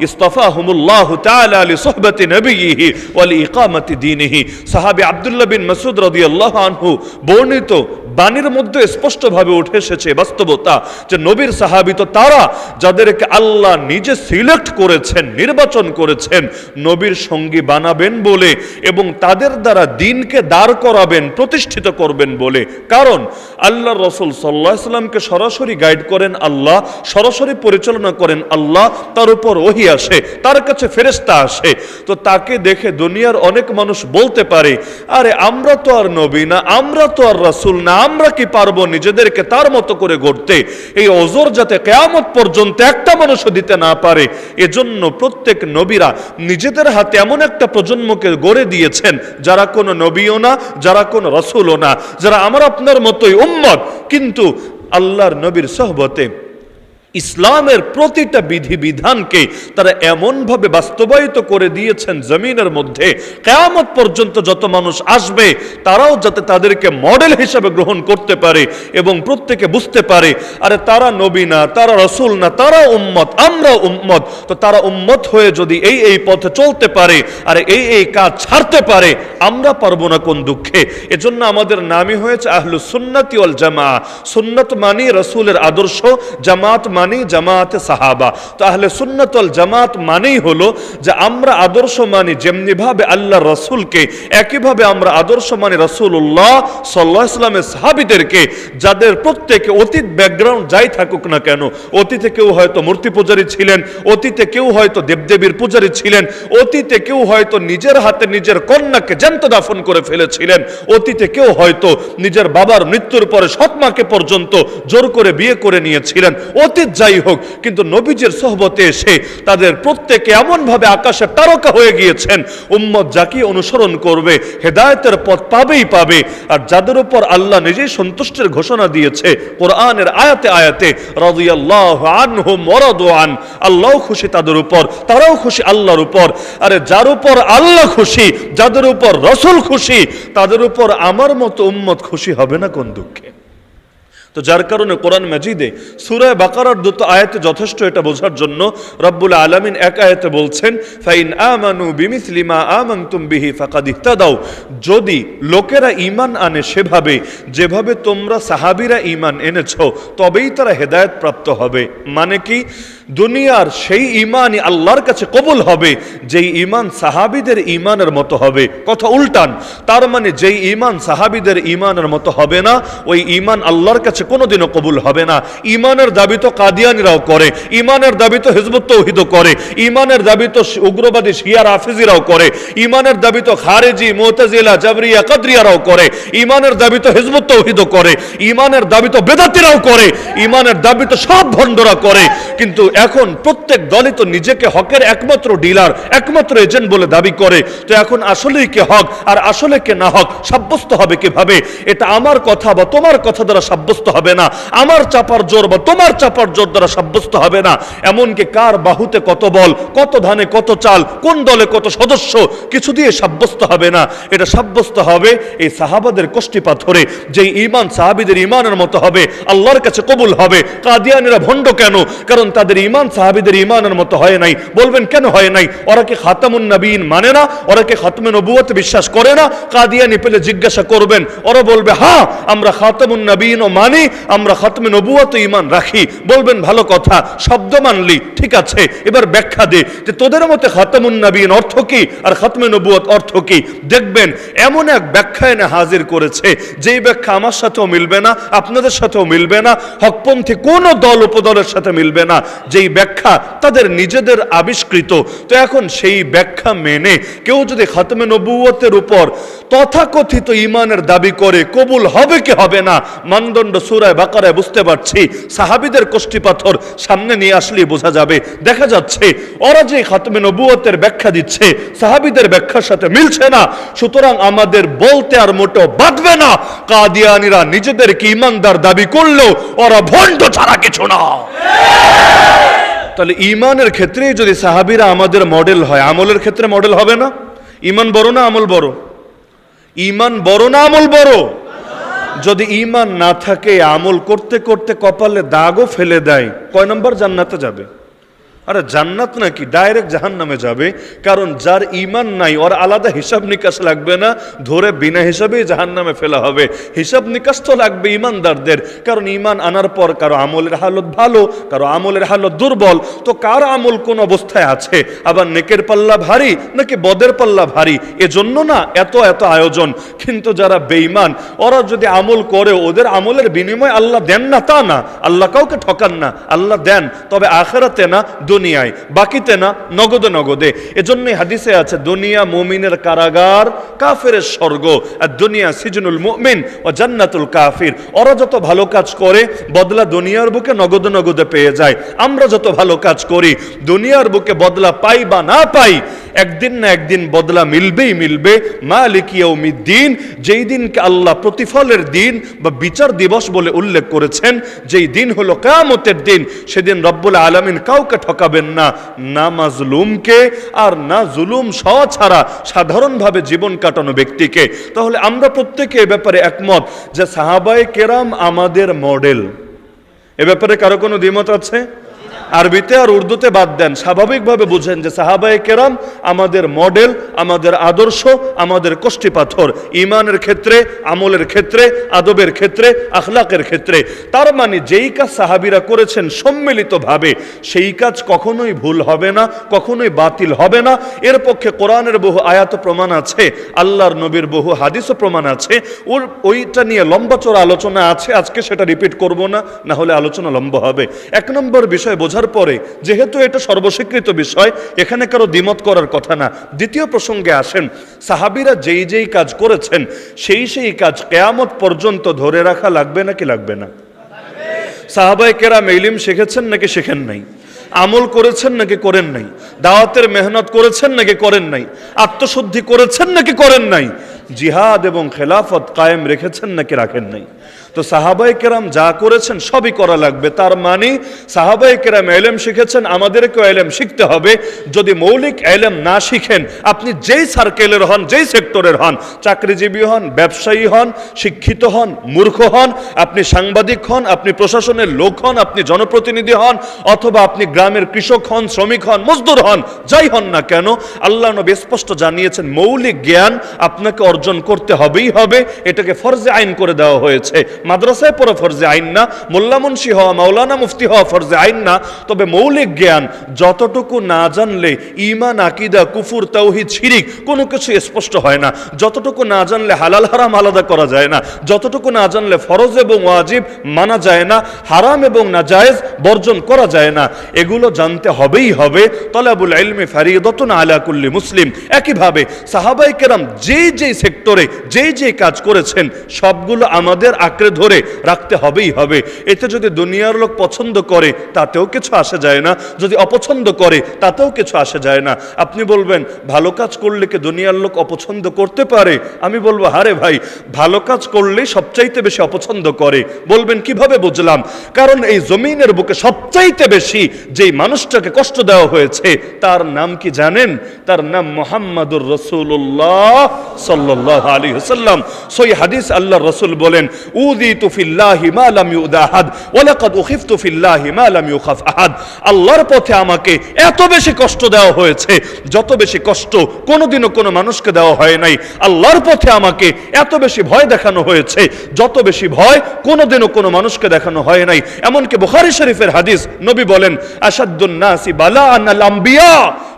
ইস্তফাহুমুল্লাহ তাআলা লিসহবতি নবিয়িহি ওয়া লিইকামাতি দীনিহি সাহাবী আব্দুল্লাহ বিন মাসউদ রাদিয়াল্লাহু আনহু বর্ণিত বাণীর মধ্যে স্পষ্টভাবে উঠে এসেছে বাস্তবতা যে নবীর সাহাবী তো তারা যাদেরকে আল্লাহ নিজে সিলেক্ট করেছেন, নির্বাচন করেছেন, নবীর সঙ্গী বানাবেন বলে এবং তাদের দ্বারা দিনকে দাঁড় করাবেন, প্রতিষ্ঠিত করবেন বলে। কারণ আল্লাহ রসুল সাল্লাহ সাল্লামকে সরাসরি গাইড করেন আল্লাহ, সরাসরি পরিচালনা করেন আল্লাহ, তার উপর ওহি আসে, তার কাছে ফেরেস্তা আসে। তো তাকে দেখে দুনিয়ার অনেক মানুষ বলতে পারে, আরে আমরা তো আর নবী না, আমরা তো আর রাসূল না। আমরা কি পারব নিজেদেরকে তার মতো করে গড়তে? এই অজর যাতে কেয়ামত পর্যন্ত একটা মানুষও দিতে না পারে, এজন্য প্রত্যেক নবীরা নিজেদের হাতে এমন একটা প্রজন্মকে গড়ে দিয়েছেন, যারা কোনো নবীও না, যারা কোনো রসুলও না, যারা আমার আপনার মতোই উম্মত, কিন্তু আল্লাহর নবীর সহবতে ইসলামের প্রতিটা বিধি বিধানকে তারা এমনভাবে বাস্তবায়িত করে দিয়েছেন জমিনের মধ্যে। কেয়ামত পর্যন্ত যত মানুষ আসবে, তারাও যাতে তাদেরকে মডেল হিসাবে গ্রহণ করতে পারে এবং প্রত্যেকে বুঝতে পারে, আরে তারা নবী না, তারা রসুল না, তারা উম্মত, আমরা উম্মত। তো তারা উম্মত হয়ে যদি এই এই পথে চলতে পারে, আর এই এই কাজ ছাড়তে পারে, আমরা পারব না কোন দুঃখে। এজন্য আমাদের নামই হয়েছে আহলু সুন্নাতি ওয়াল জামা সুন্নত মানি রসুলের আদর্শ, জামাত মানি জামাতে সাহাবা। তো আহলে সুন্নত ওয়াল জামাত মানেই হলো যে আমরা আদর্শ মানি যেমনিভাবে আল্লাহ রসুলকে একইভাবে আমরা আদর্শ মানি রসুল্লাহ সাল্লাহ ইসলামের সাহাবিদেরকে, যাদের প্রত্যেকে অতীত ব্যাকগ্রাউন্ড যাই থাকুক না কেন, অতীতে কেউ হয়তো মূর্তি পূজারী ছিলেন, অতীতে কেউ হয়তো দেবদেবীর পূজারী ছিলেন, অতীতে কেউ হয়তো নিজের হাতে নিজের কন্যাকে জ্যান্ত দাফন করে ফেলেছিলেন, অতীতে কেউ হয়তো নিজের বাবার মৃত্যুর পরে সৎমাকে পর্যন্ত জোর করে বিয়ে করে নিয়েছিলেন, অতীত যাই হোক, কিন্তু নবীজের সহবতে এসে তাদের প্রত্যেকে এমনভাবে আকাশে তারকা হয়ে গিয়েছেন, উম্মত যাকে অনুসরণ করবে, হেদায়তের পথ পাবেই পাবে। আর যাদের উপর আল্লাহ নিজেই সন্তুষ্টের ঘোষণা দিয়েছে, কোরআনের আয়াতে আয়াতে আন আল্লাহ খুশি তাদের উপর, তারাও খুশি আল্লাহর উপর। আরে যার উপর আল্লাহ খুশি, যাদের উপর রসুল খুশি, তাদের উপর আমার মতো উম্মত খুশি হবে না কোন দুঃখে? তো যার কারণে কোরআন মাজিদে সুরায় বাকারার দুটো আয়াতে যথেষ্ট এটা বোঝার জন্য রব্বুল আলমিন এক আয়াতে বলছেন, ফাইন আমানু বিমিসলিমা আমাং তুম বিহি ফাকাদ দাও যদি লোকেরা ইমান আনে সেভাবে, যেভাবে তোমরা সাহাবিরা ইমান এনেছ, তবেই তারা হেদায়ত প্রাপ্ত হবে। মানে কি? দুনিয়ার সেই ঈমানই আল্লাহর কাছে কবুল হবে, যেই ঈমান সাহাবীদের ঈমানের মতো হবে। কথা উল্টান, তার মানে যেই ঈমান সাহাবীদের ঈমানের মতো হবে না, ওই ঈমান আল্লাহর কাছে কোনোদিনও কবুল হবে না। ঈমানের দাবি তো কাদিয়ানিরাও করে ঈমানের দাবি তো হিজবুত তৌহিদ করে ঈমানের দাবি তো উগ্রবাদী শিয়া রাফিজিরাও করে ঈমানের দাবি তো খারেজি, মোতাজিলা, জাবরিয়া, কাদরিয়ারাও করে ঈমানের দাবি তো হিজবুত তৌহিদ করে, ইমানের দাবি তো বেদাতিরাও করে, ইমানের দাবি তো সব ভণ্ডরা করে। কিন্তু এখন প্রত্যেক দলই তো নিজেকে হকের একমাত্র ডিলার একমাত্র এজেন্ট বলে দাবি করে। তো এখন আসলেই কে হক আর আসলে কে না হক সাব্যস্ত হবে কীভাবে? এটা আমার কথা বা তোমার কথা দ্বারা সাব্যস্ত হবে না। আমার চাপার জোর বা তোমার চাপার জোর দ্বারা সাব্যস্ত হবে না। এমনকি কার বাহুতে কত বল, কত ধানে কত চাল, কোন দলে কত সদস্য, কিছু দিয়ে সাব্যস্ত হবে না। এটা সাব্যস্ত হবে এই সাহাবাদের কষ্টি পাথরে যে ইমান সাহাবিদের ইমানের মতো হবে, আল্লাহর কাছে কবুল হবে। কাদিয়ানিরা ভণ্ড কেন? কারণ তাদের সাহাবিদের ইমানের মতো হয় নাই। বলবেন, কেন হয় নাই? ওরা কি খাতামুন নবীন মানে না? ওরা কি খাতমে নবুয়তে বিশ্বাস করে না? কাদিয়ানি পেলে জিজ্ঞাসা করবেন। ওরা বলবে হ্যাঁ আমরা খাতামুন নবীন ও মানি, আমরা খাতমে নবুয়তে ইমান রাখি। বলবেন, ভালো কথা, শব্দ মানলি, ঠিক আছে, এবার ব্যাখ্যা দে। যে তোদের মতে খাতামুন নবীন অর্থ কি আর খাতমে নবুয়ত অর্থ কি? দেখবেন, এমন এক ব্যাখ্যা এনে হাজির করেছে, যেই ব্যাখ্যা আমার সাথেও মিলবে না, আপনাদের সাথেও মিলবে না, হকপন্থী কোনো দল উপদলের সাথে মিলবে না। যেই ব্যাখ্যা তাদের নিজেদের আবিষ্কৃত, তো এখন সেই ব্যাখ্যা মেনে কেউ যদি খাতমে নবুয়তের উপর তথাকথিত ইমানের দাবি করে, কবুল হবে কি হবে না, মানদণ্ড সুরায় বাকারায় বুঝতে পারছি, সাহাবিদের কষ্টি পাথর সামনে নিয়ে আসলেই বোঝা যাবে। দেখা যাচ্ছে, ওরা যে খাতমে নবুয়তের ব্যাখ্যা দিচ্ছে, সাহাবিদের ব্যাখ্যার সাথে মিলছে না, সুতরাং আমাদের বলতে আর মোটেও বাঁধবে না। কাদিয়ানিরা নিজেদেরকে ইমানদার দাবি করলেও ওরা ভণ্ড ছাড়া কিছু না। তাহলে ইমানের ক্ষেত্রে যদি সাহাবিরা আমাদের মডেল হয়, আমলের ক্ষেত্রে মডেল হবে না? ইমান বড় না আমল বড়? ইমান বড় না আমল বড়? যদি ইমান না থাকে, আমল করতে করতে কপালে দাগও ফেলে দেয়, কয় নম্বর জান্নাতে যাবে? আরে জান্নাত নাকি ডাইরেক্ট জাহান নামে যাবে, কারণ যার ইমান নাই, ওর আলাদা হিসাব নিকাশ লাগবে না, ধরে বিনা হিসাবেই জাহান নামে ফেলা হবে। হিসাব নিকাশ তো লাগবে ইমানদারদের কারণ ইমান আনার পর কারও আমলের হালত ভালো, কারও আমলের হালত দুর্বল, তো কার আমল কোন অবস্থায় আছে? আবার নেকের পাল্লা ভারী নাকি বদের পাল্লা ভারী? এজন্য না এত এত আয়োজন। কিন্তু যারা বেঈমান, ওরা যদি আমল করে, ওদের আমলের বিনিময় আল্লাহ দেন না তা না। আল্লাহ কাউকে ঠকান না, আল্লাহ দেন, তবে আখেরাতে না দুনিয়ায়। বাকিতে না, নগদে নগদে। এজন্যই হাদিসে আছে, দুনিয়া মুমিনের কারাগার কাফের স্বর্গ, আর দুনিয়া সিজনুল মুমিন ও জান্নাতুল কাফির। ওরা যত ভালো কাজ করে, বদলা দুনিয়ার বুকে নগদে নগদে পেয়ে যায়। আমরা যত ভালো কাজ করি, দুনিয়ার বুকে বদলা পাই বা না পাই একদিন না একদিন বদলা মিলবেই মিলবে। মালিক ইয়াউমিদ্দিন, যেই দিনকে আল্লাহ প্রতিফলের দিন বা বিচার দিবস বলে উল্লেখ করেছেন, যেই দিন হলো কামতের দিন, সেদিন রব্বুল আলামিন কাউকে ঠকাবেন না না মাজলুমকে আর না জুলুম স ছাড়া সাধারণভাবে জীবন কাটানো ব্যক্তিকে। তাহলে আমরা প্রত্যেকে এ ব্যাপারে একমত যে সাহাবায়ে কেরাম আমাদের মডেল। এ ব্যাপারে কারও কোনো দ্বিমত আছে? আরবিতে আর উর্দুতে বাদ দেন। স্বাভাবিকভাবে বুঝেন যে সাহাবায়ে কেরাম আমাদের মডেল, আমাদের আদর্শ, আমাদের কষ্টি পাথর। ইমানের ক্ষেত্রে, আমলের ক্ষেত্রে, আদবের ক্ষেত্রে, আখলাকের ক্ষেত্রে। তার মানে যেই কাজ সাহাবিরা করেছেন সম্মিলিতভাবে, সেই কাজ কখনোই ভুল হবে না, কখনোই বাতিল হবে না। এর পক্ষে কোরআনের বহু আয়াত প্রমাণ আছে, আল্লাহর নবীর বহু হাদিসও প্রমাণ আছে। ওর, ওইটা নিয়ে লম্বা চড়া আলোচনা আছে, আজকে সেটা রিপিট করব না না হলে আলোচনা লম্বা হবে। এক নম্বর বিষয় বোঝার পরে, যেহেতু এটা সর্বস্বীকৃত বিষয়, এখানে কারও দ্বিমত করার কথা না। দ্বিতীয় প্রসঙ্গে আসেন, সাহাবিরা যেই যেই কাজ করেছেন, সেই সেই কাজ কেয়ামত পর্যন্ত ধরে রাখা লাগবে নাকি লাগবে না? সাহাবাই কেরাম ইলিম শিখেছেন নাকি শেখেন নাই? আমল করেছেন নাকি করেন নাই? দাওয়াতের মেহনত করেছেন নাকি করেন নাই? আত্মশুদ্ধি করেছেন নাকি করেন নাই? জিহাদ এবং খেলাফত কায়েম রেখেছেন নাকি রাখেন নাই? তো সাহাবাই কেরাম যা করেছেন সবই করা লাগবে। তার মানে সাহাবাই কেরাম এলেম শিখেছেন, আমাদেরকেও এলেম শিখতে হবে। যদি মৌলিক এলেম না শিখেন, আপনি যেই সার্কেলের হন, যেই সেক্টরের হন, চাকরিজীবী হন, ব্যবসায়ী হন, শিক্ষিত হন, মূর্খ হন, আপনি সাংবাদিক হন, আপনি প্রশাসনের লোক হন, আপনি জনপ্রতিনিধি হন, অথবা আপনি গ্রামের কৃষক হন, শ্রমিক হন, মজদুর হন, যাই হন না কেন, আল্লাহ নবী স্পষ্ট জানিয়েছেন, মৌলিক জ্ঞান আপনাকে অর্জন করতে হবেই হবে, এটাকে ফরজে আইন করে দেওয়া হয়েছে। মাদ্রাসায় পড়া ফরজে আইন না, মোল্লা মুন্সি হওয়া, মাওলানা মুফতি হওয়া ফরজে আইন না। তবে মৌলিক জ্ঞান, যতটুকু না জানলে ইমান আকিদা, কুফুর, তাওহিদ, শিরিক কোনো কিছু স্পষ্ট হয় না। যতটুকু না জানলে হালাল, হারাম আলাদা করা যায় না। যতটুকু না জানলে ফরজ এবং ওয়াজিব মানা যায় না। হারাম এবং নাজায়েজ বর্জন করা যায় না। এগুলো জানতে হবেই হবে। তলাবুল ইলমি ফারিদতুন আলা কুল্লি মুসলিম। একইভাবে সাহাবাই কেরাম যেই যেই সেক্টরে, যেই যেই কাজ করেছেন, সবগুলো আমাদের আঁকড়ে ধরে রাখতে হবেই হবে। এতে যদি দুনিয়ার লোক পছন্দ করে, তাতেও কিছু আসে যায় না। যদি অপছন্দ করে, তাতেও কিছু আসে যায় না। আপনি বলবেন, ভালো কাজ করলে কি দুনিয়ার লোক অপছন্দ করতে পারে? আমি বলব, হারে ভাই, ভালো কাজ করলে সবচাইতে বেশি অপছন্দ করে। বলবেন, কীভাবে বুঝলাম? কারণ এই জমিনের বুকে সবচাইতে বেশি যেই মানুষটাকে কষ্ট দেওয়া হয়েছে, তার নাম কি জানেন? তার নাম মোহাম্মদুর রসুল্লাহ সাল্লাহ আলী হাসাল্লাম সই হাদিস আল্লাহ রসুল বলেন উদিতু ফিল্লাহি মা লাম ইউদা আহাদ ওয়ালাকাদ উখিফতু ফিল্লাহি মা লাম ইউখাফ আহাদ আল্লাহর পথে আমাকে এত বেশি কষ্ট দেওয়া হয়েছে, যত বেশি কষ্ট কোনোদিনও কোনো মানুষকে দেওয়া হয় নাই। আল্লাহর পথে আমাকে এত বেশি ভয় দেখানো হয়েছে, যত বেশি ভয় কোনোদিনও কোনো মানুষকে দেখানো হয় নাই। এমনকি বুখারী শরীফের হাদিস নবী বলেন আসাদুন নাসি বালা আনাল আম্বিয়া।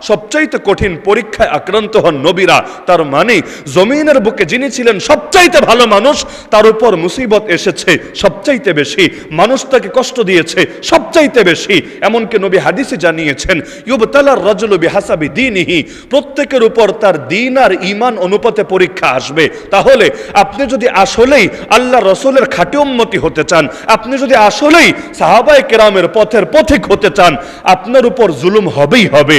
সবচাইতে কঠিন পরীক্ষায় আক্রান্ত হন নবীরা। তার মানে জমিনের বুকে যিনি ছিলেন সবচাইতে ভালো মানুষ, তার উপর মুসিবত এসেছে সবচাইতে বেশি। মানুষ তাকে কষ্ট দিয়েছে সবচাইতে বেশি। এমনকি নবী হাদিসে জানিয়েছেন ইউবতালার রাজুলু বিহাসাবি দিনহি প্রত্যেকের উপর তার দিন আর ইমান অনুপাতে পরীক্ষা আসবে। তাহলে আপনি যদি আসলেই আল্লাহ রসুলের খাটি উম্মতি হতে চান, আপনি যদি আসলেই সাহাবাই কেরামের পথের পথিক হতে চান, আপনার উপর জুলুম হবেই হবে।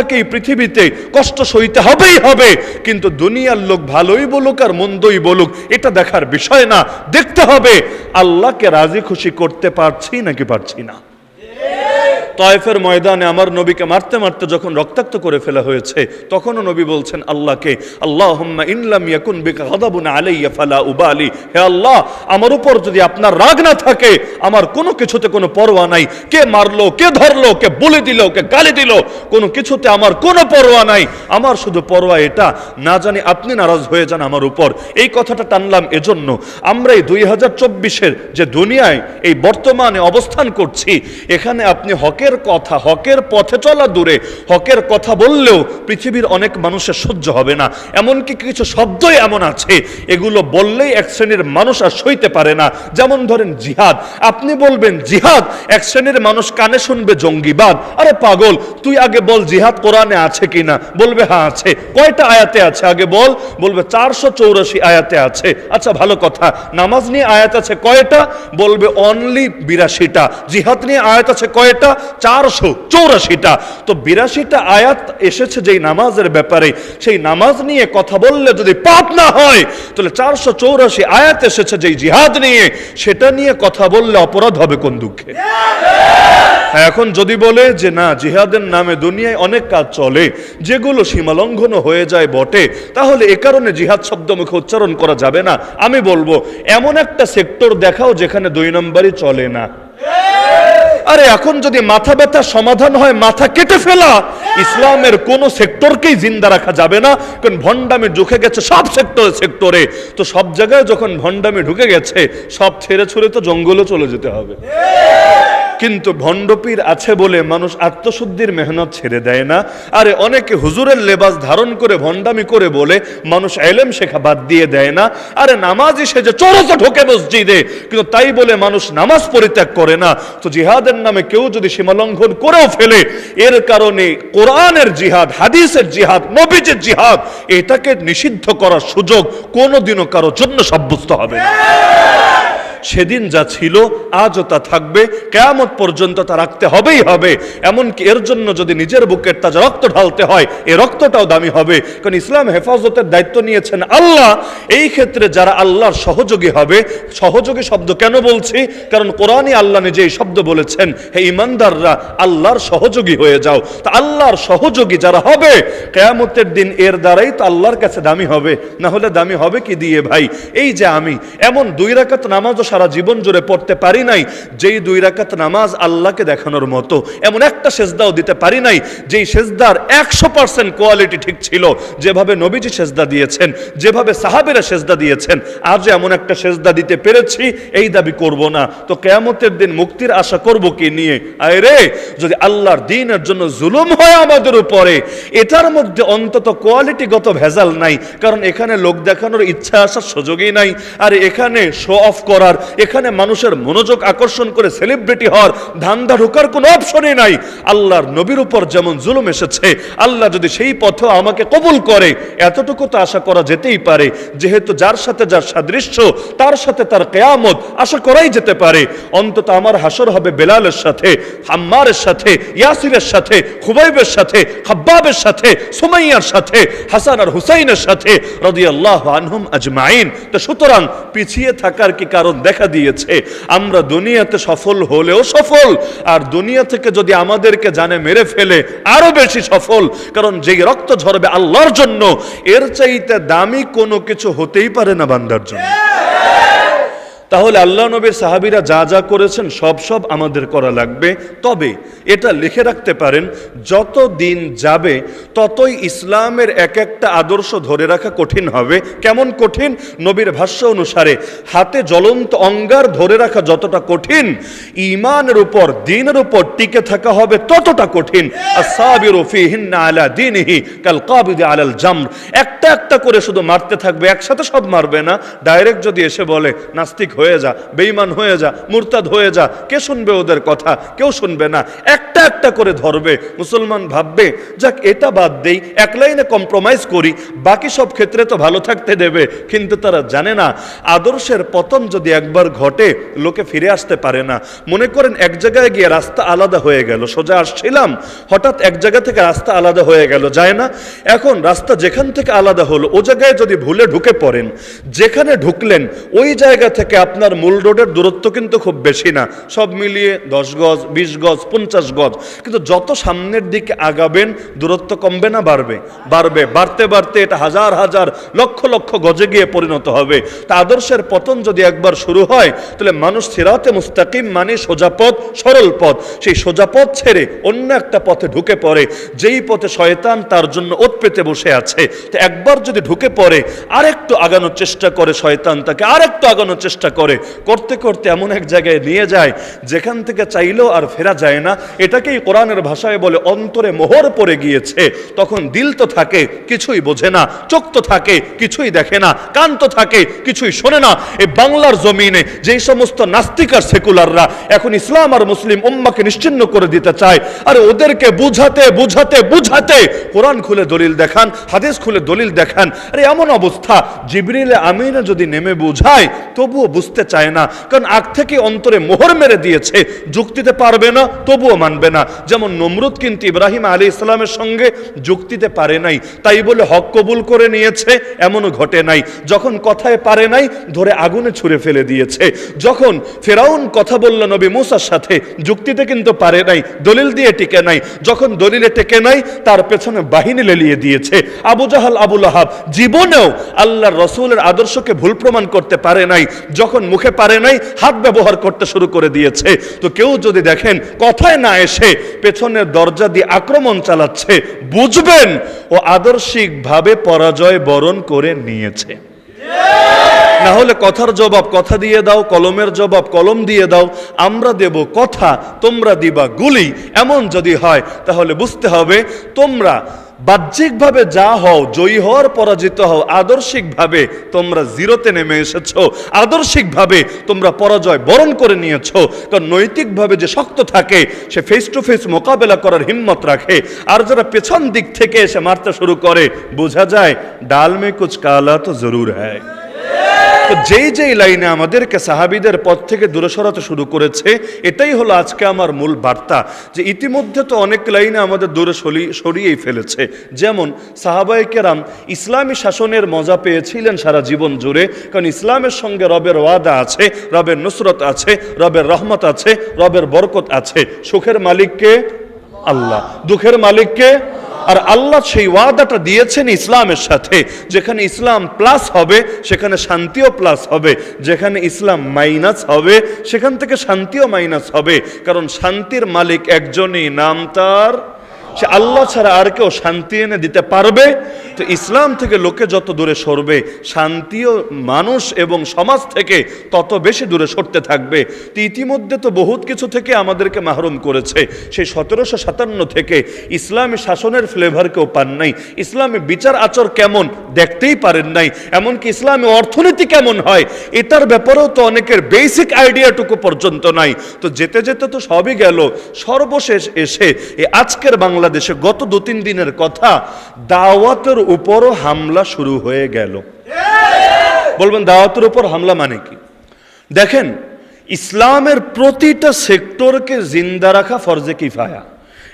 আপনাকে এই পৃথিবীতে কষ্ট সইতে হবেই হবে। কিন্তু দুনিয়ার লোক ভালোই বলুক আর মন্দই বলুক, এটা দেখার বিষয় না। দেখতে হবে, আল্লাহকে রাজি খুশি করতে পারছি নাকি পারছি না? তয়েফের ময়দানে আমার নবীকে মারতে মারতে যখন রক্তাক্ত করে ফেলা হয়েছে, তখনও নবী বলছেন, আল্লাহকে আল্লাহ ইনলাম ইয়াকুন বিকা আলাইয়া ফালা উবালি। হে আল্লাহ, আমার উপর যদি আপনার রাগ না থাকে, আমার কোনো কিছুতে কোনো পরোয়া নাই। কে মারলো, কে ধরলো, কে বলে দিল, কে গালি দিল, কোনো কিছুতে আমার কোনো পরোয়া নাই। আমার শুধু পরোয়া এটা, না জানি আপনি নারাজ হয়ে যান আমার উপর। এই কথাটা টানলাম এজন্য। আমরা এই দুই হাজার চব্বিশের যে দুনিয়ায় এই বর্তমানে অবস্থান করছি, এখানে আপনি হকের কথা, হকের পথে চলা দূরে, হকের কথা বললেও পৃথিবীর অনেক মানুষের সহ্য হবে না। এমনকি কিছু শব্দই এমন আছে, এগুলো বললেই এক শ্রেণির মানুষ আর সইতে পারে না। যেমন ধরেন জিহাদ। আপনি বলবেন, জিহাদ? এক শ্রেণির মানুষ কানে শুনবে জঙ্গিবাদ। আরে পাগল, তুই আগে বল জিহাদ কোরআনে আছে কিনা? বলবে হ্যাঁ আছে। কয়টা আয়াতে আছে আগে বল? বলবে, চারশো চৌরাশি আয়াতে আছে। আচ্ছা ভালো কথা। নামাজ নিয়ে আয়াত আছে কয়টা? বলবে, অনলি বিরাশিটা। জিহাদ নিয়ে আয়াত আছে কয়টা? চারশো চৌরাশিটা। তো বিরাশিটা আয়াত এসেছে যেই নামাজের ব্যাপারে সেই নামাজ নিয়ে কথা বললে যদি পাপ না হয় তাহলে চারশো চৌরাশি আয়াত এসেছে যেই জিহাদ নিয়ে সেটা নিয়ে কথা বললে অপরাধ হবে কোন দুঃখে? হ্যাঁ, এখন যদি বলে যে না জিহাদের নামে দুনিয়ায় অনেক কাজ চলে যেগুলো সীমালঙ্ঘন হয়ে যায় বটে তাহলে এ কারণে জিহাদ শব্দ মুখে উচ্চারণ করা যাবে না। আমি বলব এমন একটা সেক্টর দেখাও যেখানে দুই নম্বরই চলে না। আরে এখন যদি মাথা ব্যথা সমাধান হয়, মাথা কেটে ফেলা। ইসলামের কোন সেক্টরকেই জিন্দা রাখা যাবে না। কারণ ভণ্ডামি ঢুকে গেছে সব সেক্টরে সেক্টরে। তো সব জায়গায় যখন ভণ্ডামি ঢুকে গেছে, সব ছেড়ে ছুড়ে তো জঙ্গলে চলে যেতে হবে। কিন্তু ভণ্ডপীর আছে বলে মানুষ আত্মশুদ্ধির মেহনত ছেড়ে দেয় না। আরে অনেকে হুজুরের লেবাস ধারণ করে ভণ্ডামি করে বলে মানুষ এলেম শেখা বাদ দিয়ে দেয় না। আরে নামাজই সে যে চরসে ঢোকে মসজিদে, কিন্তু তাই বলে মানুষ নামাজ পরিত্যাগ করে না। তো জিহাদের নামে কেউ যদি সীমালঙ্ঘন করেও ফেলে, এর কারণে কোরআনের জিহাদ, হাদিসের জিহাদ, নবীজের জিহাদ, এটাকে নিষিদ্ধ করার সুযোগ কোনোদিনও কারোর জন্য সাব্যস্ত হবে না। সেদিন যা ছিল, আজও তা থাকবে। কেয়ামত পর্যন্ত তা রাখতে হবেই হবে। এমনকি এর জন্য যদি নিজের বুকের তাজা রক্ত ঢালতে হয়, এ রক্তটাও দামি হবে। কারণ ইসলাম হেফাজতের দায়িত্ব নিয়েছেন আল্লাহ। এই ক্ষেত্রে যারা আল্লাহর সহযোগী হবে, সহযোগী শব্দ কেন বলছি? কারণ কোরআনই আল্লাহ নিজে এই শব্দ বলেছেন, হে ইমানদাররা, আল্লাহর সহযোগী হয়ে যাও। তা আল্লাহর সহযোগী যারা হবে, কেয়ামতের দিন এর দ্বারাই তো আল্লাহর কাছে দামি হবে। না হলে দামি হবে কি দিয়ে ভাই? এই যে আমি, এমন দুই রাকাত নামাজও সারা জীবন জুড়ে পড়তে পারি নাই, যেই দুই রাকাত নামাজ আল্লাহকে দেখানোর মতো। এমন একটা সেজদাও দিতে পারি নাই, যেই সেজদার একশো পার্সেন্ট কোয়ালিটি ঠিক ছিল। যেভাবে নবীজি সেজদা দিয়েছেন, যেভাবে সাহাবেরা সেজদা দিয়েছেন আজ এমন একটা সেজদা দিতে পেরেছি, এই দাবি করব না। তো কেয়ামতের দিন মুক্তির আশা করব কি নিয়ে? আয় রে, যদি আল্লাহর দিনের জন্য জুলুম হয় আমাদের উপরে, এটার মধ্যে অন্তত কোয়ালিটিগত ভেজাল নাই, কারণ এখানে লোক দেখানোর ইচ্ছা আসার সুযোগই নাই, আর এখানে শো অফ করার এখানে মানুষের মনোযোগ আকর্ষণ করে সেলিব্রিটি হওয়ার ধান্দা ঢোকার কোনো অপশনই নাই। আল্লাহর নবীর উপর যেমন জুলুম এসেছে, আল্লাহ যদি সেই পথে আমাকে কবুল করে, এতটুকু তো আশা করা যেতেই পারে, যেহেতু যার সাথে যার সাদৃশ্য, তার সাথে তার কেয়ামত আশা করাই যেতে পারে। অন্তত আমার হাসর হবে বেলালের সাথে, হাম্মারের সাথে, ইয়াসিরের সাথে, খুবাইবের সাথে, খাব্বাবের সাথে, সুমাইয়ার সাথে, হাসান আর হুসাইনের সাথে, রদিয়াল্লাহ আনহুম আজমাইন। তো সুতরাং পিছিয়ে থাকার কি কারণ দেখা দিয়েছে। আমরা দুনিয়াতে সফল হলেও সফল, আর দুনিয়া থেকে যদি আমাদেরকে জানে, মেরে ফেলে, আরও বেশি সফল। কারণ যে রক্ত ঝরবে আল্লাহর জন্য, এর চাইতে দামি কোনো কিছু হতেই পারে না বান্দার জন্য। তাহলে আল্লাহ নবীর সাহাবিরা যা যা করেছেন, সব সব আমাদের করা লাগবে। তবে এটা লিখে রাখতে পারেন, যত দিন যাবে, ততই ইসলামের এক একটা আদর্শ ধরে রাখা কঠিন হবে। কেমন কঠিন? নবীর ভাষ্য অনুসারে, হাতে জ্বলন্ত অঙ্গার ধরে রাখা যতটা কঠিন ইমানের উপর, দিনের উপর টিকে থাকা হবে ততটা কঠিন। আলা দীনিহি আলাল জামর। একটা একটা করে শুধু মারতে থাকবে, একসাথে সব মারবে না। ডাইরেক্ট যদি এসে বলে, নাস্তিক হয়ে যা, বেঈমান হয়ে যা, মুরতাদ হয়ে যা, কে শুনবে ওদের কথা? কেউ শুনবে না। একটা একটা করে ধরবে। মুসলমান ভাববে, যাক, এটা বাদ দেই, এক লাইনে কম্প্রোমাইজ করি, বাকি সব ক্ষেত্রে তো ভালো থাকতে দেবে। কিন্তু তারা জানে না, আদর্শের পতন যদি একবার ঘটে, লোকে ফিরে আসতে পারে না। মনে করেন, এক জায়গায় গিয়ে রাস্তা আলাদা হয়ে গেল, সোজা আসছিলাম, হঠাৎ এক জায়গা থেকে রাস্তা আলাদা হয়ে গেল, যায় না? এখন রাস্তা যেখান থেকে আলাদা হলো, ও জায়গায় যদি ভুলে ঢুকে পড়েন, যেখানে ঢুকলেন, ওই জায়গা থেকে আপনার মূল রোডের দূরত্ব কিন্তু খুব বেশি না। সব মিলিয়ে দশ গজ, বিশ গজ, পঞ্চাশ গজ। কিন্তু যত সামনের দিকে আগাবেন, দূরত্ব কমবে না, বাড়বে। বাড়বে। বাড়তে বাড়তে এটা হাজার হাজার লক্ষ লক্ষ গজে গিয়ে পরিণত হবে। তা আদর্শের পতন যদি একবার শুরু হয়, তাহলে মানুষ সিরাতে মুস্তাকিম মানে সোজা পথ, সরল পথ। সেই সোজা পথ ছেড়ে অন্য একটা পথে ঢুকে পড়ে। যেই পথে শয়তান তার জন্য ওত পেতে বসে আছে। তো একবার যদি ঢুকে পড়ে, আরেকটু আগানোর চেষ্টা করে শয়তান তাকে, আরেকটু আগানোর চেষ্টা করে করতে করতে এমন এক জায়গায় নিয়ে যায়, যেখান থেকে চাইলেও আর ফেরা যায় না। এটাকেই কোরআনের ভাষায় বলে অন্তরে মোহর পড়ে গিয়েছে। তখন দিল তো থাকে, কিছুই বোঝে না, চোখ তো থাকে, কিছুই দেখে না, কান তো থাকে, কিছুই শোনে না। এই বাংলার জমিনে যেই সমস্ত নাস্তিক আর সেকুলাররা এখন ইসলাম আর মুসলিম উম্মাকে নিশ্চিন্ন করে দিতে চায়, আর ওদেরকে বুঝাতে বুঝাতে বুঝাতে কোরআন খুলে দলিল দেখান, হাদিস খুলে দলিল দেখান, আরে এমন অবস্থা, জিবরিলে আমিনা যদি নেমে বুঝায়, তবুও বুঝতে চায় না। কারণ আগ থেকে অন্তরে মোহর মেরে দিয়েছে। যুক্তিতে পারবে না, তবুও মানবে না। যেমন নমরুদ কিন্তু ইব্রাহিম আলী ইসলামের সঙ্গে যুক্তিতে পারে নাই। তাই বলে হক কবুল করে নিয়েছে, এমনও ঘটে নাই। যখন কথায় পারে নাই, ধরে আগুনে ছুঁড়ে ফেলে দিয়েছে। যখন ফেরাউন কথা বলল নবী মুসার সাথে, যুক্তিতে কিন্তু পারে নাই, দলিল দিয়ে টিকে নাই। যখন দলিলে টেকে নাই, তার পেছনে বাহিনী লেলিয়ে দিয়েছে। আবু জাহাল আবুল আহাব জীবনেও আল্লাহ রসুলের আদর্শকে ভুল প্রমাণ করতে পারে নাই। যখন মুখে পারে নাই, হাত ব্যবহার করতে শুরু করে দিয়েছে। তো কেউ যদি দেখেন, কথায় না এসে পেছনের দরজা দিয়ে আক্রমণ চালাচ্ছে, বুঝবেন ও আদর্শিকভাবে পরাজয় বরণ করে নিয়েছে। না হলে কথার জবাব কথা দিয়ে দাও, কলমের জবাব কলম দিয়ে দাও, আমরা দেব কথা, তোমরা দিবা গুলি, এমন যদি হয়, তাহলে বুঝতে হবে তোমরা বাহ্যিকভাবে যা হও, জয়ী হওয়ার পরাজিত হও, আদর্শিকভাবে তোমরা জিরোতে নেমে এসেছ, আদর্শিকভাবে তোমরা পরাজয় বরণ করে নিয়েছ। কারণ নৈতিকভাবে যে শক্ত থাকে, সে ফেস টু ফেস মোকাবেলা করার হিম্মত রাখে। আর যারা পেছন দিক থেকে এসে মারতে শুরু করে, বোঝা যায় ডাল মে কুচ কালা তো জরুর হ্যায় তো যেই যেই লাইনে আমাদেরকে সাহাবিদের পথ থেকে দূরে সরাতে শুরু করেছে, এটাই হলো আজকে আমার মূল বার্তা, যে ইতিমধ্যে তো অনেক লাইনে আমাদের দূরে সরি- সরিয়েই ফেলেছে। যেমন সাহাবাই কেরাম ইসলামী শাসনের মজা পেয়েছিলেন সারা জীবন জুড়ে, কারণ ইসলামের সঙ্গে রবের ওয়াদা আছে, রবের নুসরত আছে, রবের রহমত আছে, রবের বরকত আছে। সুখের মালিককে আল্লাহ, দুঃখের মালিককে আর আল্লাহ সেই ওয়াদাটা দিয়েছেন ইসলামের সাথে, যেখানে ইসলাম প্লাস হবে, সেখানে শান্তিও প্লাস হবে, যেখানে ইসলাম মাইনাস হবে, সেখান থেকে শান্তিও মাইনাস হবে, কারণ শান্তির মালিক একজনই, নাম তার সে আল্লাহ ছাড়া আর কেউ শান্তি এনে দিতে পারবে? তো ইসলাম থেকে লোকে যত দূরে সরবে, শান্তিও মানুষ এবং সমাজ থেকে তত বেশি দূরে সরতে থাকবে। তো ইতিমধ্যে তো বহুত কিছু থেকে আমাদেরকে মাহরুম করেছে। সেই সতেরোশো সাতান্ন থেকে ইসলামী শাসনের ফ্লেভার কেউ পান নাই। ইসলামী বিচার আচর কেমন দেখতেই পারেন নাই। এমনকি ইসলামী অর্থনীতি কেমন হয়, এটার ব্যাপারেও তো অনেকের বেসিক আইডিয়াটুকু পর্যন্ত নাই। তো যেতে যেতে তো সবই গেল। সর্বশেষ এসে আজকের বাংলাদেশে গত দু তিন দিনের কথা দাওয়াতের উপরও হামলা শুরু হয়ে গেল। বলবেন, দাওয়াতের উপর হামলা মানে কি? দেখেন, ইসলামের প্রতিটা সেক্টরকে জিন্দা রাখা ফরজে কিফায়া।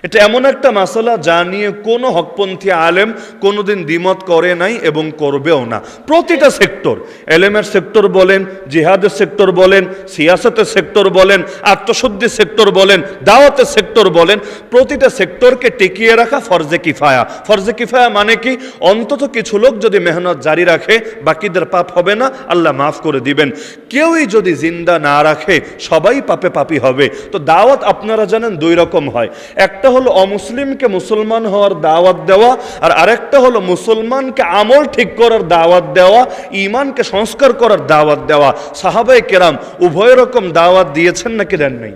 এটা এমন একটা মাসালা যা নিয়ে কোনো হকপন্থী আলেম কোনোদিন দ্বিমত করে নাই এবং করবেও না। প্রতিটা সেক্টর, এলেমের সেক্টর বলেন, জিহাদের সেক্টর বলেন, সিয়াসতের সেক্টর বলেন, আত্মশুদ্ধির সেক্টর বলেন, দাওয়াতের সেক্টর বলেন, প্রতিটা সেক্টরকে টিকিয়ে রাখা ফরজে কিফায়া। ফরজে কিফায়া মানে কি? অন্তত কিছু লোক যদি মেহনত জারি রাখে, বাকিদের পাপ হবে না, আল্লাহ মাফ করে দিবেন। কেউই যদি জিন্দা না রাখে, সবাই পাপে পাপি হবে। তো দাওয়াত আপনারা জানেন দুই রকম হয়। একটা হলো অমুসলিমকে মুসলমান হওয়ার দাওয়াত দেওয়া, আর আরেকটা হলো মুসলমানকে আমল ঠিক করার দাওয়াত দেওয়া ইমানকে সংস্কার করার দাওয়াত দেওয়া। সাহাবাই কেরাম উভয় রকম দাওয়াত দিয়েছেন নাকি দেন নাই?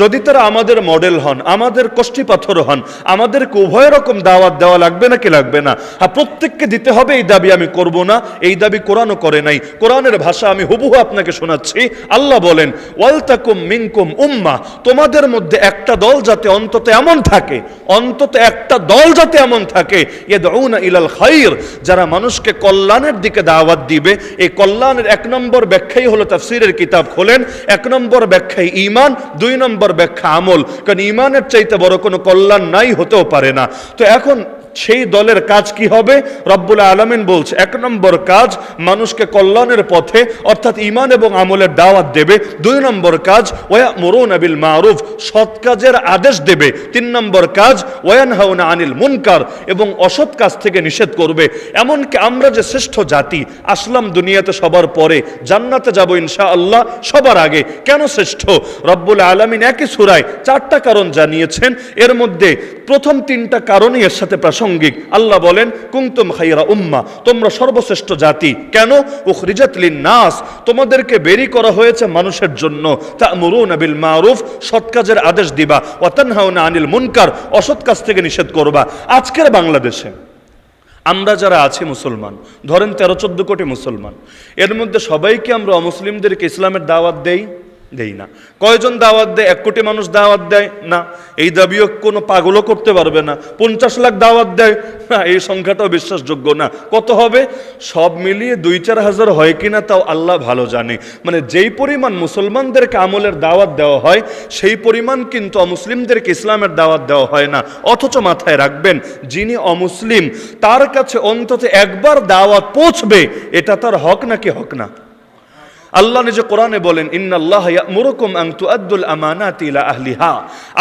যদি তারা আমাদের মডেল হন, আমাদের কষ্টি পাথর হন, আমাদেরকে উভয় রকম দাওয়াত দেওয়া লাগবে না কি লাগবে না? আর প্রত্যেককে দিতে হবে, এই দাবি আমি করব না, এই দাবি কোরআনও করে নাই। কোরআনের ভাষা আমি হুবহু আপনাকে শোনাচ্ছি। আল্লাহ বলেন, ওয়ালতাকুম মিনকুম উম্মা, তোমাদের মধ্যে একটা দল যাতে অন্তত এমন থাকে, অন্তত একটা দল যাতে এমন থাকে, ইয়াদউনা ইলাল খাইর, যারা মানুষকে কল্যাণের দিকে দাওয়াত দিবে। এই কল্যাণের এক নম্বর ব্যাখ্যাই হলো তাফসীরের কিতাব খোলেন। এক নম্বর ব্যাখ্যাই ঈমান, দুই নম্বর ব্যাখ্যা আমল। কারণ ইমানের চাইতে বড় কোনো কল্যাণ নাই হতেও পারে না। তো এখন সেই দলের কাজ কি হবে? রব্বুল আলমিন বলছে, এক নম্বর কাজ মানুষকে কল্যাণের পথে, অর্থাৎ ইমান এবং আমলের দাওয়াত দেবে। দুই নম্বর কাজ ওয়া মরুন আবিল মারুফ, সৎ কাজের আদেশ দেবে। তিন নম্বর কাজ ওয়ান হাউনা আনিল মুনকার, এবং অসৎ কাজ থেকে নিষেধ করবে। এমনকি আমরা যে শ্রেষ্ঠ জাতি, আসলাম দুনিয়াতে সবার পরে, জান্নাতে যাব ইনশা আল্লাহ সবার আগে। কেন শ্রেষ্ঠ? রব্বুল আলমিন একই সুরায় চারটা কারণ জানিয়েছেন। এর মধ্যে প্রথম তিনটা কারণই এর সাথে প্রাসঙ্গিক। আল্লাহ বলেন কুংতুম খাইরা উম্মা, তোমরা সর্বশ্রেষ্ঠ জাতি। কেন? উখরিজাত নাস তোমাদেরকে বেরি করা হয়েছে মানুষের জন্য। তা মরুন বিল মারুফ, সৎ কাজের আদেশ দিবা। ওয়াতানহাউনা আনিল মুনকার, অসৎ কাজ থেকে নিষেধ করবা। আজকের বাংলাদেশে আমরা যারা আছি মুসলমান, ধরেন তেরো চোদ্দ কোটি মুসলমান, এর মধ্যে সবাইকে আমরা অমুসলিমদেরকে ইসলামের দাওয়াত দেই। দেই না। কয়জন দাওয়াত দেয়? এক কোটি মানুষ দাওয়াত দেয়? না। এই দাবিও কোনো পাগলও করতে পারবে না। পঞ্চাশ লাখ দাওয়াত দেয়? না, এই সংখ্যাটাও বিশ্বাসযোগ্য না। কত হবে? সব মিলিয়ে দুই চার হাজার হয় কিনা তাও আল্লাহ ভালো জানে। মানে যেই পরিমাণ মুসলমানদেরকে আমলের দাওয়াত দেওয়া হয়, সেই পরিমাণ কিন্তু অমুসলিমদেরকে ইসলামের দাওয়াত দেওয়া হয় না। অথচ মাথায় রাখবেন, যিনি অমুসলিম, তার কাছে অন্তত একবার দাওয়াত পৌঁছবে, এটা তার হক নাকি হক না? আল্লাহ নিজে কোরআনে বলেন, ইন্নাল্লাহ ইয়ামুরুকুম আন তুআদ্দুল আমানাতি ইলা আহলিহা।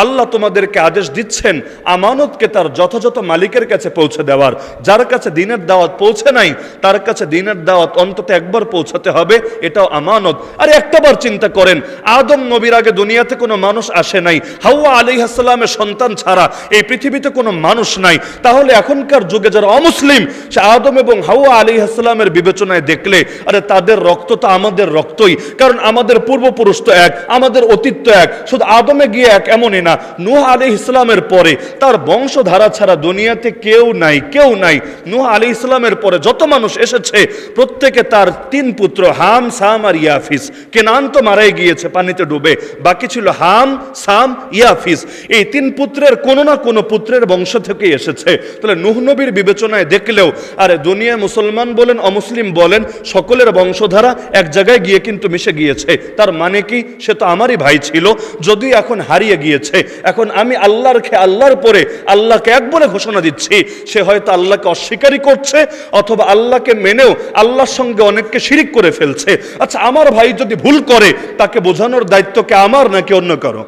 আল্লাহ তোমাদেরকে আদেশ দিচ্ছেন, আমানতকে তার যথাযথ মালিকের কাছে পৌঁছে দেওয়ার। যার কাছে দিনের দাওয়াত পৌঁছে নাই, তার কাছে দিনের দাওয়াত অন্তত একবার পৌঁছাতে হবে, এটাও আমানত। আরে একটাবার চিন্তা করেন, আদম নবীর আগে দুনিয়াতে কোনো মানুষ আসে নাই, হাওয়া আলাইহিসসালামের সন্তান ছাড়া এই পৃথিবীতে কোনো মানুষ নাই। তাহলে এখনকার যুগে যারা অমুসলিম, সে আদম এবং হাওয়া আলাইহিসসালামের বিবেচনায় দেখলে, আরে তাদের রক্ত তো আমাদের রক্তই। কারণ আমাদের পূর্বপুরুষ তো এক, আমাদের অতীত তো এক, শুধু আদমে গিয়ে এক এমনই না, নূহ আলী ইসলামের পরে তার বংশধারা ছাড়া দুনিয়াতে কেউ নাই কেউ নাই। নূহ আলী ইসলামের পরে যত মানুষ এসেছে, প্রত্যেকে তার তিন পুত্র হাম, সাম আর ইয়াফিস। কেনান তো মারাই গিয়েছে, পানিতে ডুবে। বাকি ছিল হাম, সাম, ইয়াফিস। এই তিন পুত্রের কোনো না কোনো পুত্রের বংশ থেকেই এসেছে। তাহলে নুহ নবীর বিবেচনায় দেখলেও, আরে দুনিয়ায় মুসলমান বলেন, অমুসলিম বলেন, সকলের বংশধারা এক জায়গায় গিয়ে কিন্তু মিশে গিয়েছে। তার মানে কি? সে তো আমারই ভাই ছিল। যদি এখন হারিয়ে গিয়েছে, এখন আমি আল্লাহর খেয়ে আল্লাহর পরে আল্লাহকে এক বলে ঘোষণা দিচ্ছি, সে হয়তো আল্লাহকে অস্বীকারই করছে অথবা আল্লাহকে মেনেও আল্লাহর সঙ্গে অনেককে শিরিক করে ফেলছে। আচ্ছা আমার ভাই যদি ভুল করে, তাকে বোঝানোর দায়িত্বকে আমার নাকি অন্য কারও?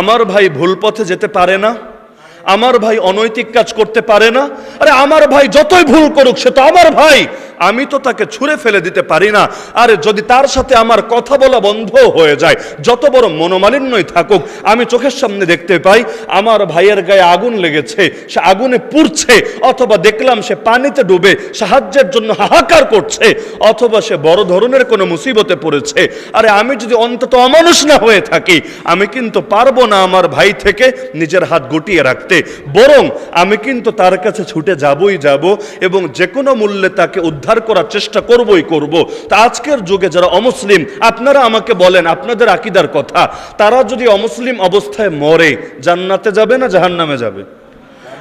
আমার ভাই ভুল পথে যেতে পারে না? আমার ভাই অনৈতিক কাজ করতে পারে না। আরে আমার ভাই যতই ভুল করুক, সে তো আমার ভাই। আমি তো তাকে ছুঁড়ে ফেলে দিতে পারি না। আরে যদি তার সাথে আমার কথা বলা বন্ধ হয়ে যায়, যত বড় মনোমালিন্যই থাকুক, আমি চোখের সামনে দেখতে পাই, আমার ভাইয়ের গায়ে আগুন লেগেছে, সে আগুনে পুড়ছে, অথবা দেখলাম সে পানিতে ডুবে সাহায্যের জন্য হাহাকার করছে, অথবা সে বড় ধরনের কোনো মুসিবতে পড়েছে। আরে আমি যদি অন্তত অমানুষ না হয়ে থাকি, আমি কিন্তু পারব না আমার ভাই থেকে নিজের হাত গুটিয়ে রাখতে। বরং আমি কিন্তু তার কাছে ছুটে যাবই যাব এবং যে কোনো মূল্যে তাকে উদ্ধার করার চেষ্টা করবই করব। তা আজকের যুগে যারা অমুসলিম, আপনারা আমাকে বলেন, আপনাদের আকিদার কথা। তারা যদি অমুসলিম অবস্থায় মরে, জান্নাতে যাবে না জাহান্নামে যাবে?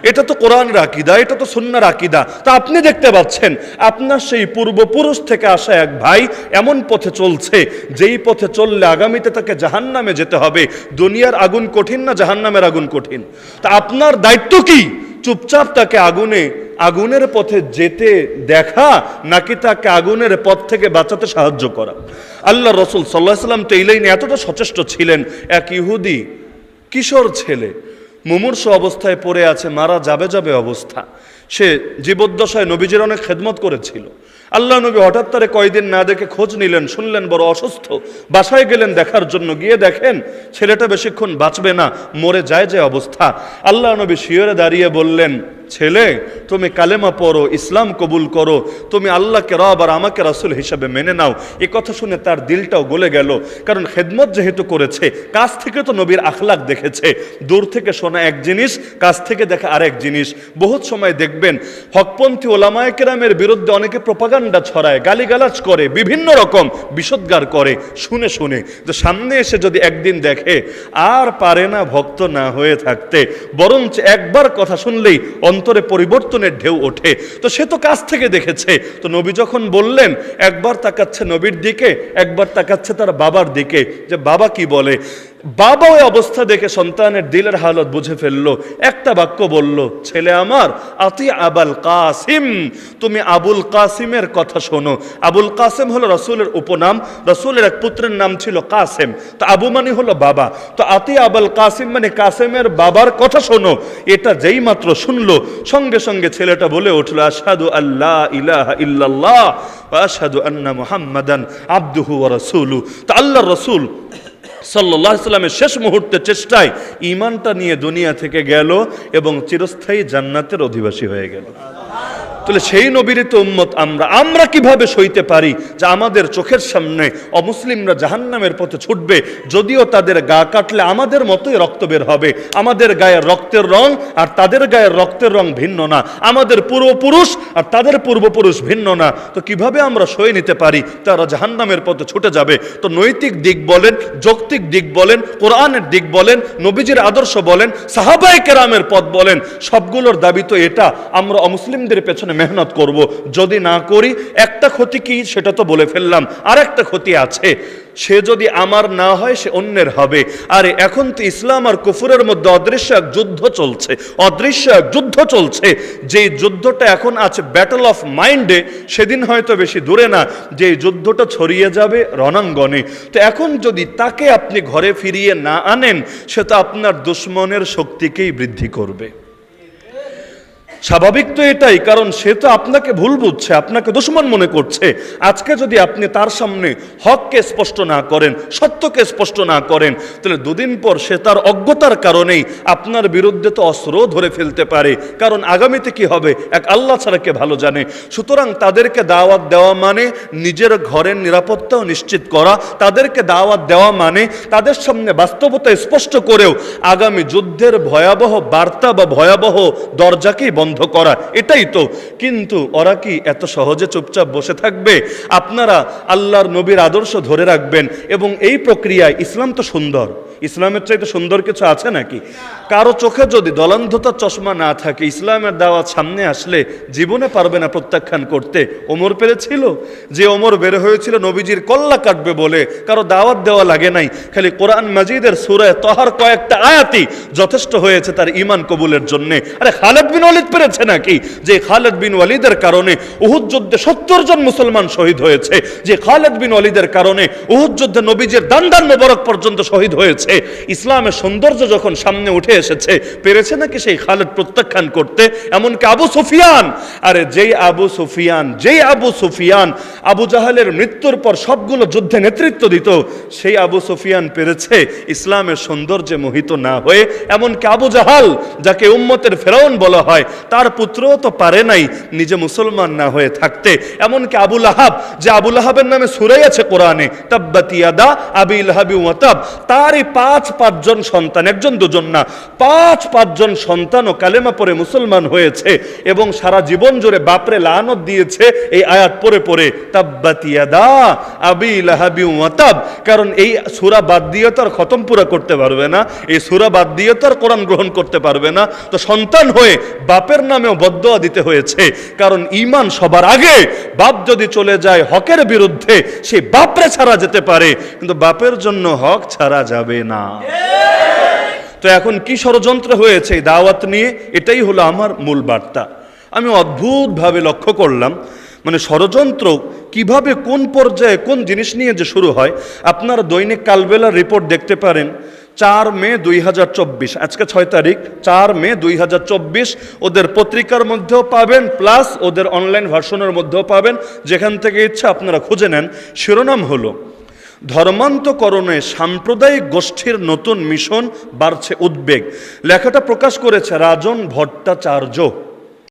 এটা তো কোরআনের আকিদা, এটা তো সুন্নার আকিদা। তা আপনি দেখতে পাচ্ছেন, আপনার সেই পূর্বপুরুষ থেকে আসা এক ভাই এমন পথে চলছে, যেই পথে চললে আগামীতে তাকে জাহান্নামে যেতে হবে। দুনিয়ার আগুন কঠিন না জাহান্নামের আগুন কঠিন? তা আপনার দায়িত্ব কি? চুপচাপ তাকে আগুনে, আগুনের পথে যেতে দেখা, নাকি তাকে আগুনের পথ থেকে বাঁচাতে সাহায্য করা? আল্লাহ রসুল সাল্লাহ সাল্লাম তো এই লাইনে এতটা সচেষ্ট ছিলেন, এক ইহুদি কিশোর ছেলে মুমূর্ষ অবস্থায় পড়ে আছে মারা যাবে যাবে অবস্থা। সে জীবদ্দশায় নবীজির অনেক খেদমত করেছিল। আল্লাহ নবী হঠাৎ তারে কয়দিন না দেখে খোঁজ নিলেন, শুনলেন বড় অসুস্থ। বাসায় গেলেন দেখার জন্য, গিয়ে দেখেন ছেলেটা বেশিক্ষণ বাঁচবে না, মরে যায় যে অবস্থা। আল্লাহ নবী শিয়রে দাঁড়িয়ে বললেন, ছেলে, তুমি কালেমা পড়ো, ইসলাম কবুল করো, তুমি আল্লাহকে রব আর আমাকে রাসুল হিসাবে মেনে নাও। এ কথা শুনে তার দিলটাও গলে গেল, কারণ খেদমত যেহেতু করেছে, কাছ থেকে তো নবীর আখলাক দেখেছে। দূর থেকে শোনা এক জিনিস, কাছ থেকে দেখা আরেক জিনিস। বহুত সময় দেখবেন, হকপন্থী ওলামায় কেরামের বিরুদ্ধে অনেকে প্রপাগান্ডা ছড়ায়, গালিগালাজ করে, বিভিন্ন রকম বিষোদ্গার করে। শুনে শুনে, যে সামনে এসে যদি একদিন দেখে, আর পারে না ভক্ত না হয়ে থাকতে, বরঞ্চ একবার কথা শুনলেই অন্তরে পরিবর্তনের ঢেউ ওঠে। তো সে তো কাছ থেকে দেখেছে। তো নবী যখন বললেন, একবার তাকাচ্ছে নবীর দিকে, একবার তাকাচ্ছে তার বাবার দিকে, যে বাবা কি বলে? বাবা ওই অবস্থা দেখে সন্তানের দিলের হালত বুঝে ফেলল, একটা বাক্য বলল, ছেলে আমার, আতি আবাল কাসিম, তুমি আবুল কাসিমের কথা শোনো। আবুল কাসিম হলো রসুলের উপনাম, রসুলের এক পুত্রের নাম ছিল কাসেম। তো আবু মানে হলো বাবা। তো আতি আবাল কাসিম মানে কাসেমের বাবার কথা শোনো। এটা যেই মাত্র শুনলো, সঙ্গে সঙ্গে ছেলেটা বলে উঠল, আশহাদু আল্লাহ ইলাহা ইল্লাল্লাহ আশহাদু আন্না মুহাম্মাদান আবদুহু ওয়া রাসূলু তো আল্লাহর রাসূল সাল্লাহ সাল্লামের শেষ মুহূর্তে চেষ্টায় ইমানটা নিয়ে দুনিয়া থেকে গেল এবং চিরস্থায়ী জান্নাতের অধিবাসী হয়ে গেল। তাহলে সেই নবীর তো উম্মত আমরা। আমরা কীভাবে সইতে পারি যে আমাদের চোখের সামনে অমুসলিমরা জাহান্নামের পথে ছুটবে? যদিও তাদের গা কাটলে আমাদের মতোই রক্ত বের হবে। আমাদের গায়ের রক্তের রং আর তাদের গায়ের রক্তের রং ভিন্ন না। আমাদের পূর্বপুরুষ আর তাদের পূর্বপুরুষ ভিন্ন না। তো কীভাবে আমরা সয়ে নিতে পারি? তারা জাহান্নামের পথে ছুটে যাবে। তো নৈতিক দিক বলেন, যৌক্তিক দিক বলেন, কোরআনের দিক বলেন, নবীজির আদর্শ বলেন সাহাবাই কেরামের পথ বলেন, সবগুলোর দাবি তো এটা। আমরা অমুসলিমদের পেছনে মেহনত করব। যদি না করি, একটা ক্ষতি কি? সেটা তো বলে ফেললাম। আর একটা ক্ষতি আছে। সে যদি আমার না হয়, সে অন্যের হবে। আরে, এখন তো ইসলাম আর কুফুরের মধ্যে অদৃশ্য এক যুদ্ধ চলছে। অদৃশ্য এক যুদ্ধ চলছে। যে যুদ্ধটা এখন আছে ব্যাটল অফ মাইন্ডে সেদিন হয়তো বেশি দূরে না। যে যুদ্ধটা ছড়িয়ে যাবে রণাঙ্গনে। তো এখন যদি তাকে আপনি ঘরে ফিরিয়ে না আনেন, সে তো আপনার দুশ্মনের শক্তিকেই বৃদ্ধি করবে। স্বাভাবিক তো এটাই, কারণ সে তো আপনাকে ভুল বুঝছে, আপনাকে দুশ্মন মনে করছে। আজকে যদি আপনি তার সামনে হককে স্পষ্ট না করেন, সত্যকে স্পষ্ট না করেন, তাহলে দুদিন পর সে তার অজ্ঞতার কারণেই আপনার বিরুদ্ধে তো অস্ত্র ধরে ফেলতে পারে। কারণ আগামীতে কি হবে? এক আল্লাহ ছাড়া কে ভালো জানে? সুতরাং তাদেরকে দাওয়াত দেওয়া মানে নিজের ঘরের নিরাপত্তাও নিশ্চিত করা। তাদেরকে দাওয়াত দেওয়া মানে তাদের সামনে বাস্তবতা স্পষ্ট করেও আগামী যুদ্ধের ভয়াবহ বার্তা বা ভয়াবহ দরজাকেই বন্ধ করা এটাই তো। কিন্তু ওরা কি এত সহজে চুপচাপ বসে থাকবে? আপনারা আল্লাহর নবীর আদর্শ ধরে রাখবেন এবং এই প্রক্রিয়ায় ইসলাম তো সুন্দর। ইসলামের চাইতে সুন্দর কিছু আছে নাকি? কারও চোখে যদি দলান্ধতার চশমা না থাকে, ইসলামের দাওয়াত সামনে আসলে জীবনে পারবে না প্রত্যাখ্যান করতে। ওমর পেরেছিল? যে ওমর বের হয়েছিল, নবীজির কল্লা কাটবে বলে কারও দাওয়াত দেওয়া লাগে নাই। খালি কোরআন মাজিদের সুরায় তহার কয়েকটা আয়াতি যথেষ্ট হয়েছে তার ইমান কবুলের জন্য। আরে খালেদ বিন ওয়ালিদ পেরেছে নাকি? যে খালেদ বিন ওয়ালিদের কারণে উহুদ যুদ্ধে সত্তর জন মুসলমান শহীদ হয়েছে। যে খালেদ বিন ওয়ালিদের কারণে উহুদ যুদ্ধে নবীজির দান্দান মোবারক পর্যন্ত শহীদ হয়েছে। ইসলামের সৌন্দর্য যখন সামনে উঠে এসেছে, পেরেছে নাকি সেই খালেদ প্রত্যাখ্যান করতে? এমনকি আবু সুফিয়ান। আরে যেই আবু সুফিয়ান, যেই আবু সুফিয়ান আবু জাহালের মৃত্যুর পর সবগুলো যুদ্ধে নেতৃত্ব দিত, সেই আবু সুফিয়ান পেরেছে ইসলামের সৌন্দর্যে মোহিত না হয়ে। এমনকি আবু জাহাল, যাকে উম্মতের ফেরাউন বলা হয়, তার পুত্রও তো পারে নাই নিজে মুসলমান না হয়ে থাকতে। এমনকি আবুল আহাব যে আবুল আহাবের নামে সুরাই আছে কোরআনে, তাব্বাতিয়াদা আবিল হাবি ওয়াতাব, তারই পাঁচ, পাঁচজন সন্তান, একজন, দুজন না। পাঁচ, পাঁচজন সন্তানও কালেমা পরে মুসলমান হয়েছে এবং সারা জীবন জুড়ে বাপরে লানত দিয়েছে এই আয়াত পরে পরে তাব্বাতিয়াদা আবিল হাবি ওয়াতাব কারণ এই সুরা বাদ দিয়ে তো আর খতম পুরা করতে পারবে না। এই সুরা বাদ দিয়ে তো আর কোরআন গ্রহণ করতে পারবে না। তো সন্তান হয়ে বাপের নামেও বদয়া দিতে হয়েছে। কারণ ইমান সবার আগে। বাপ যদি চলে যায় হকের বিরুদ্ধে সেই বাপরে ছাড়া যেতে পারে, কিন্তু বাপের জন্য হক ছাড়া যাবে না। তো এখন কি ষড়যন্ত্র হয়েছে দাওয়াত নিয়ে? এটাই হলো আমার মূল বার্তা। আমি অদ্ভুতভাবে লক্ষ্য করলাম মানে ষড়যন্ত্র কীভাবে কোন পর্যায়ে কোন জিনিস নিয়ে যে শুরু হয়। আপনার দৈনিক কালবেলার রিপোর্ট দেখতে পারেন চার মে দুই হাজার চব্বিশ। আজকে ছয় তারিখ, চার মে দুই হাজার চব্বিশ। ওদের পত্রিকার মধ্যেও পাবেন, প্লাস ওদের অনলাইন ভার্সনের মধ্যেও পাবেন। যেখান থেকে ইচ্ছা আপনারা খুঁজে নেন। শিরোনাম হলো, ধর্মান্তকরণে সাম্প্রদায়িক গোষ্ঠীর নতুন মিশন বাড়ছে উদ্বেগ। লেখাটা প্রকাশ করেছে রাজন ভট্টাচার্য।